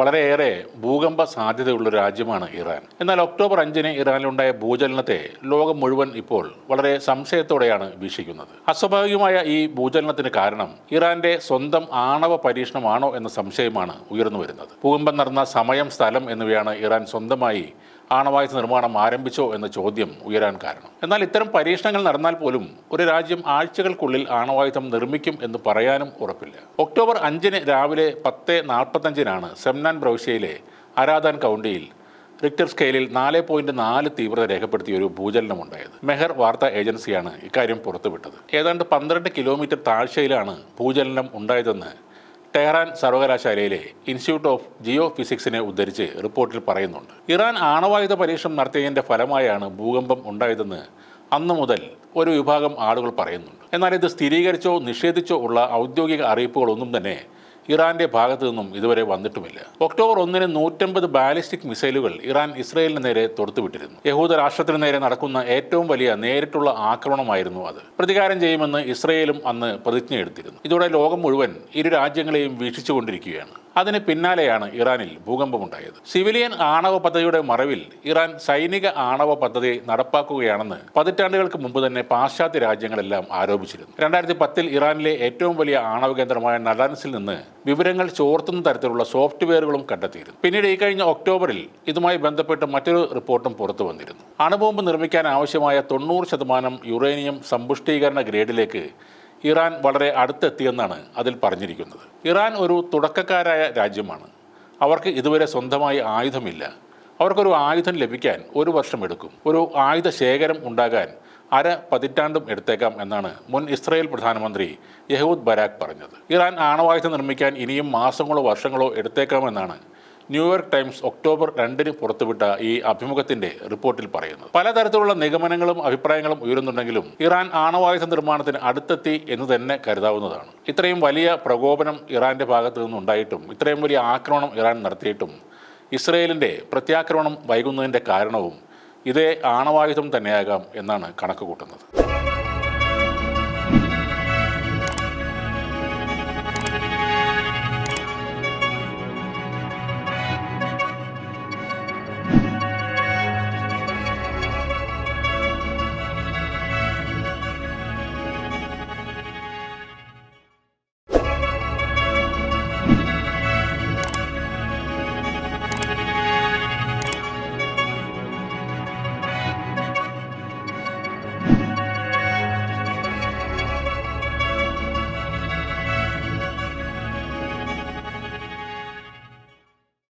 വളരെയേറെ ഭൂകമ്പ സാധ്യതയുള്ള രാജ്യമാണ് ഇറാൻ. എന്നാൽ ഒക്ടോബർ അഞ്ചിന് ഇറാനിലുണ്ടായ ഭൂചലനത്തെ ലോകം മുഴുവൻ ഇപ്പോൾ വളരെ സംശയത്തോടെയാണ് വീക്ഷിക്കുന്നത്. അസ്വാഭാവികമായ ഈ ഭൂചലനത്തിന് കാരണം ഇറാന്റെ സ്വന്തം ആണവ പരീക്ഷണമാണോ എന്ന സംശയമാണ് ഉയർന്നു വരുന്നത്. ഭൂകമ്പം നടന്ന സമയം സ്ഥലം എന്നിവയാണ് ഇറാൻ സ്വന്തമായി ആണവായുധ നിർമ്മാണം ആരംഭിച്ചോ എന്ന ചോദ്യം ഉയരാൻ കാരണം. എന്നാൽ ഇത്തരം പരീക്ഷണങ്ങൾ നടന്നാൽ പോലും ഒരു രാജ്യം ആഴ്ചകൾക്കുള്ളിൽ ആണവായുധം നിർമ്മിക്കും എന്ന് പറയാനും ഉറപ്പില്ല. ഒക്ടോബർ അഞ്ചിന് രാവിലെ പത്ത് നാൽപ്പത്തഞ്ചിനാണ് സെംനാൻ പ്രവിശ്യയിലെ അരാധാൻ കൗണ്ടിയിൽ റിക്ടർ സ്കെയിലിൽ നാല് പോയിന്റ് നാല് തീവ്രത രേഖപ്പെടുത്തിയ ഒരു ഭൂചലനമുണ്ടായത്. മെഹർ വാർത്താ ഏജൻസിയാണ് ഇക്കാര്യം പുറത്തുവിട്ടത്. ഏതാണ്ട് പന്ത്രണ്ട് കിലോമീറ്റർ താഴ്ചയിലാണ് ഭൂചലനം ഉണ്ടായതെന്ന് ടെഹ്റാൻ സർവകലാശാലയിലെ ഇൻസ്റ്റിറ്റ്യൂട്ട് ഓഫ് ജിയോ ഫിസിക്സിനെ ഉദ്ധരിച്ച് റിപ്പോർട്ടിൽ പറയുന്നുണ്ട്. ഇറാൻ ആണവായുധ പരീക്ഷണം നടത്തിയതിന്റെ ഫലമായാണ് ഭൂകമ്പം ഉണ്ടായതെന്ന് അന്നു മുതൽ ഒരു വിഭാഗം ആളുകൾ പറയുന്നുണ്ട്. എന്നാൽ ഇത് സ്ഥിരീകരിച്ചോ നിഷേധിച്ചോ ഉള്ള ഔദ്യോഗിക അറിയിപ്പുകളൊന്നും തന്നെ ഇറാന്റെ ഭാഗത്തു നിന്നും ഇതുവരെ വന്നിട്ടുമില്ല. ഒക്ടോബർ ഒന്നിന് നൂറ്റമ്പത് ബാലിസ്റ്റിക് മിസൈലുകൾ ഇറാൻ ഇസ്രയേലിന് നേരെ തൊടുത്തുവിട്ടിരുന്നു. യഹൂദ രാഷ്ട്രത്തിന് നേരെ നടക്കുന്ന ഏറ്റവും വലിയ നേരിട്ടുള്ള ആക്രമണമായിരുന്നു അത്. പ്രതികാരം ചെയ്യുമെന്ന് ഇസ്രയേലും അന്ന് പ്രതിജ്ഞ എടുത്തിരുന്നു ഇതോടെ ലോകം മുഴുവൻ ഇരു രാജ്യങ്ങളെയും വീക്ഷിച്ചുകൊണ്ടിരിക്കുകയാണ്. അതിന് പിന്നാലെയാണ് ഇറാനിൽ ഭൂകമ്പമുണ്ടായത്. സിവിലിയൻ ആണവ പദ്ധതിയുടെ മറവിൽ ഇറാൻ സൈനിക ആണവ പദ്ധതി നടപ്പാക്കുകയാണെന്ന് പതിറ്റാണ്ടുകൾക്ക് മുമ്പ് തന്നെ പാശ്ചാത്യ രാജ്യങ്ങളെല്ലാം ആരോപിച്ചിരുന്നു. രണ്ടായിരത്തി പത്തിൽ ഇറാനിലെ ഏറ്റവും വലിയ ആണവ കേന്ദ്രമായ നടാൻസിൽ നിന്ന് വിവരങ്ങൾ ചോർത്തുന്ന തരത്തിലുള്ള സോഫ്റ്റ്വെയറുകളും കണ്ടെത്തിയിരുന്നു. പിന്നീട് ഈ കഴിഞ്ഞ ഒക്ടോബറിൽ ഇതുമായി ബന്ധപ്പെട്ട് മറ്റൊരു റിപ്പോർട്ടും പുറത്തു വന്നിരുന്നു. അണുബോംബ് നിർമ്മിക്കാൻ ആവശ്യമായ തൊണ്ണൂറ് ശതമാനം യുറേനിയം സമ്പുഷ്ടീകരണ ഗ്രേഡിലേക്ക് ഇറാൻ വളരെ അടുത്തെത്തിയെന്നാണ് അതിൽ പറഞ്ഞിരിക്കുന്നത്. ഇറാൻ ഒരു തുടക്കക്കാരായ രാജ്യമാണ്. അവർക്ക് ഇതുവരെ സ്വന്തമായി ആയുധമില്ല. അവർക്കൊരു ആയുധം ലഭിക്കാൻ ഒരു വർഷം എടുക്കും. ഒരു ആയുധ ശേഖരം ഉണ്ടാകാൻ അര പതിറ്റാണ്ടും എടുത്തേക്കാം എന്നാണ് മുൻ ഇസ്രായേൽ പ്രധാനമന്ത്രി യഹൂദ് ബരാഖ് പറഞ്ഞത്. ഇറാൻ ആണവായുധം നിർമ്മിക്കാൻ ഇനിയും മാസങ്ങളോ വർഷങ്ങളോ എടുത്തേക്കാമെന്നാണ് ന്യൂയോർക്ക് ടൈംസ് ഒക്ടോബർ രണ്ടിന് പുറത്തുവിട്ട ഈ അഭിമുഖത്തിന്റെ റിപ്പോർട്ടിൽ പറയുന്നു പലതരത്തിലുള്ള നിഗമനങ്ങളും അഭിപ്രായങ്ങളും ഉയരുന്നുണ്ടെങ്കിലും ഇറാൻ ആണവായുധ നിർമ്മാണത്തിന് അടുത്തെത്തി എന്ന് തന്നെ കരുതാവുന്നതാണ്. ഇത്രയും വലിയ പ്രകോപനം ഇറാന്റെ ഭാഗത്തു നിന്നുണ്ടായിട്ടും ഇത്രയും വലിയ ആക്രമണം ഇറാൻ നടത്തിയിട്ടും ഇസ്രയേലിന്റെ പ്രത്യാക്രമണം വൈകുന്നതിന്റെ കാരണവും ഇതേ ആണവായുധം തന്നെയാകാം എന്നാണ് കണക്ക്